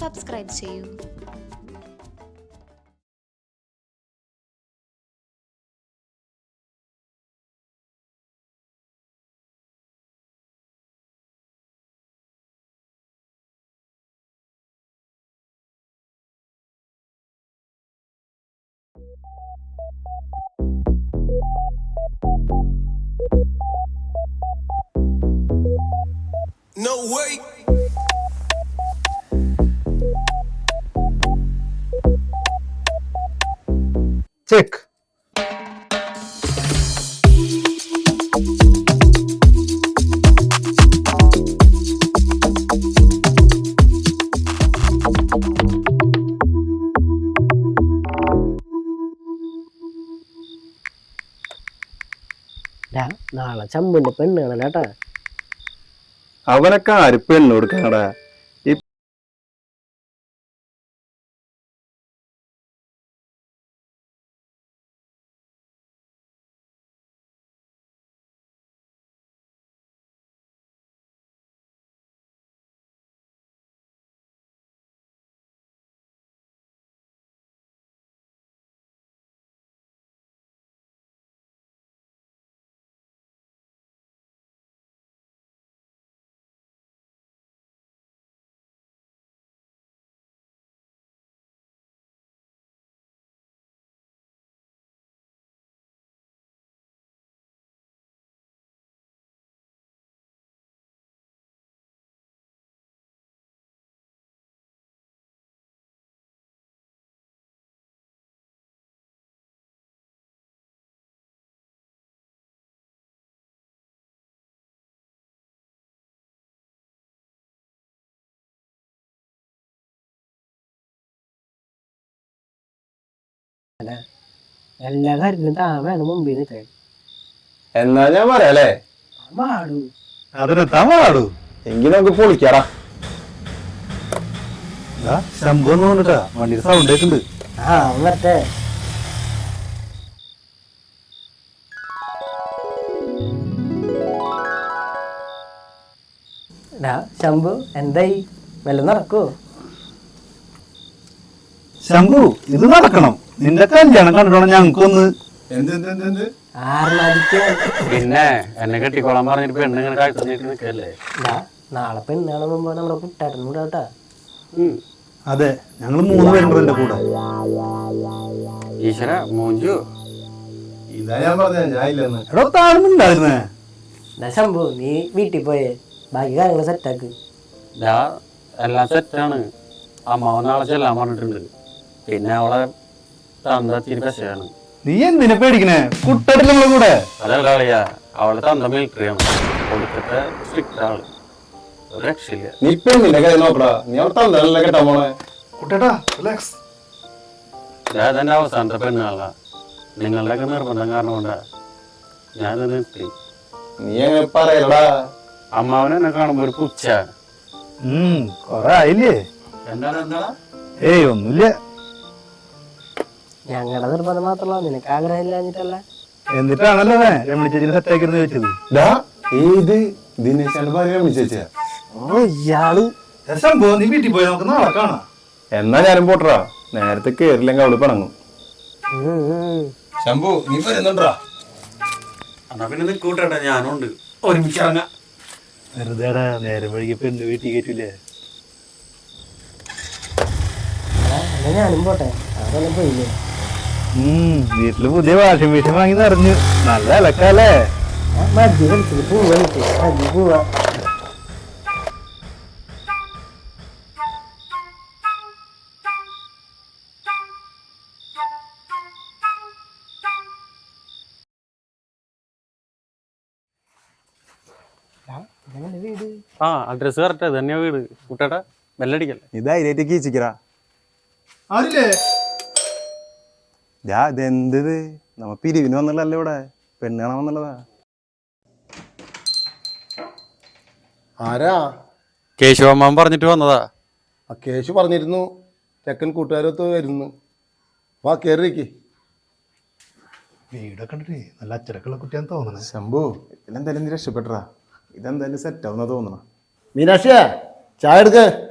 Subscribe ചെയ്യൂ No way. Check നാളെ ചമ്മിന്റെ പെണ്ണ് കാണാനാട്ടാ അവനൊക്കെ ആര് പെണ്ണ് കൊടുക്കാനടാ എല്ലാ കാര്യത്തിലും താ വേണം മുമ്പിൽ നിൽക്കാൻ എന്നാ ഞാൻ പറയാലേ പാടൂ എങ്കിൽ നമുക്ക് പൊളിക്കാടാ. ശംഭു എന്ന് പറഞ്ഞിട്ടാ വണ്ടിയുടെ സൗണ്ട് കേൾക്കുന്നുണ്ട് ആ വരട്ടെ. ഡാ ശംഭു എന്തായി? വല്ല നടക്കോ ശംഭു ഇത് നടക്കണം. നിന്റെ കല്യാണം കണ്ടിട്ടോണം ഞങ്ങൾക്കൊന്ന്? പിന്നെ എന്നെ കെട്ടിക്കോളാൻ പറഞ്ഞിട്ട് പെണ്ണ് ഇങ്ങനെ കാഴ്ച നിൽക്കല്ലേ? നാളെ പെണ്ണാണ് മുമ്പ് നമ്മളെ കുട്ടാട്ടൻ കൂടെ കേട്ടാ അതെ ഞങ്ങൾ മൂന്ന് പേരുണ്ട് എന്റെ കൂടെ. ഈശ്വര മൂഞ്ചു. എടോ താഴ്ന്നുണ്ടായിരുന്നേ ഡാ ശംഭു നീ വീട്ടിൽ പോയേ. ബാക്കി കാര്യങ്ങൾ സെറ്റാക്ക് ദാ എല്ലാം സെറ്റാണ് അമ്മാവൻ നാളെ ചെല്ലാൻ പറഞ്ഞിട്ടുണ്ട്. പിന്നെ അവളെ തന്ത തിരി പശയാണ് നീ എന്തിനെ പേടിക്കണേ? കുട്ടട്ടില്ല നമ്മളെ കൂടെ. അതല്ല കളിയാ അവളെ തന്ത മിലിറ്ററിയാണ് കൊടുത്തിട്ട് സ്ട്രിക്റ്റ് ആൾ ഒരു രക്ഷയില്ല. നീ കാര്യം നോക്കടാ. നീ അവിടെ തന്നല്ല കേട്ടാ മോളെ കുട്ടേട്ടാ റിലാക്സ് തന്നെ അവസാനത്തെ പെണ്ണുകളാ നിങ്ങളുടെയൊക്കെ നിർബന്ധം കാരണം കൊണ്ടാ ഞാൻ നിർത്തി. നീ അങ്ങനെ പറയലടാ. അമ്മാവൻ എന്നെ കാണുമ്പോ ഒരു പുച്ച ഉം കൊറേ ആയില്ലേ? എന്താണ് എന്താ? ഏയ് ഒന്നുമില്ല. ഞങ്ങളുടെ നിർബന്ധം മാത്രമല്ല നിനക്ക് ആഗ്രഹം ഇല്ലാഞ്ഞിട്ടല്ല. എന്നിട്ടാണല്ലോ രമണി ചേച്ചി സെറ്റാക്കിരുന്ന് ചോദിച്ചത്. ഡാ ഏത് ദിനേശാന്റെ ഭാര്യ വിളിച്ചാ ഓ ഇയാൾ. സംഭവം നീ വീട്ടിൽ പോയി നമുക്ക് നാളെ കാണാം. എന്നാ ഞാനും പോട്ടറാ നേരത്തെ കേറില്ലെങ്കിൽ അവൾ പണങ്ങും. ശംഭു നീ വരുന്നുണ്ടാ? എന്നാ പിന്നെ നിൽക്കൂട്ടെ ഞാനുണ്ട്. ഒരുമിച്ച് ഇറങ്ങാം. വെറുതെടാ നേരം വഴിക്ക് പെണ്ണ് വീട്ടിൽ കയറ്റൂലേ? എന്നാ ഞാനും പോട്ടെ. അതെല്ലാം പോയില്ലേ? വീട്ടിൽ പുതിയ വാഷിംഗ് മെഷീൻ വാങ്ങി നിറഞ്ഞു. നല്ല ഇലക്കല്ലേ ആ, അഡ്രസ് കറക്റ്റ് തന്നെയാ വീട്. കുട്ടേട്ടാ ബെല്ലടിക്കല്ലേ ധൈര്യമായിട്ട് കീച്ചിക്കറാ ആരില്ലേ? ഞാ ഇത് നമ്മ പിരിവിന് വന്നുള്ളല്ലേ ഇവിടെ. പെണ്ണ് കാണാൻ വന്നുള്ളതാ ആരാ? കേശവമ്മൻ പറഞ്ഞിട്ട് വന്നതാ. ആ കേശു പറഞ്ഞിരുന്നു. ചെക്കൻ കൂട്ടുകാരൊത്ത് വരുന്നു. വാ കയറിക്ക് വീടൊക്കെ കണ്ടിട്ടേ നല്ല അച്ചടക്കുള്ള കുട്ടിയാന്ന് തോന്നണേ. ശംഭു ഇതിലെന്തായാലും നീ രക്ഷപ്പെട്ടറാ ഇതെന്തായാലും സെറ്റ് ആവുന്ന തോന്നണം. മീനാക്ഷിയാ ചായ എടുക്ക.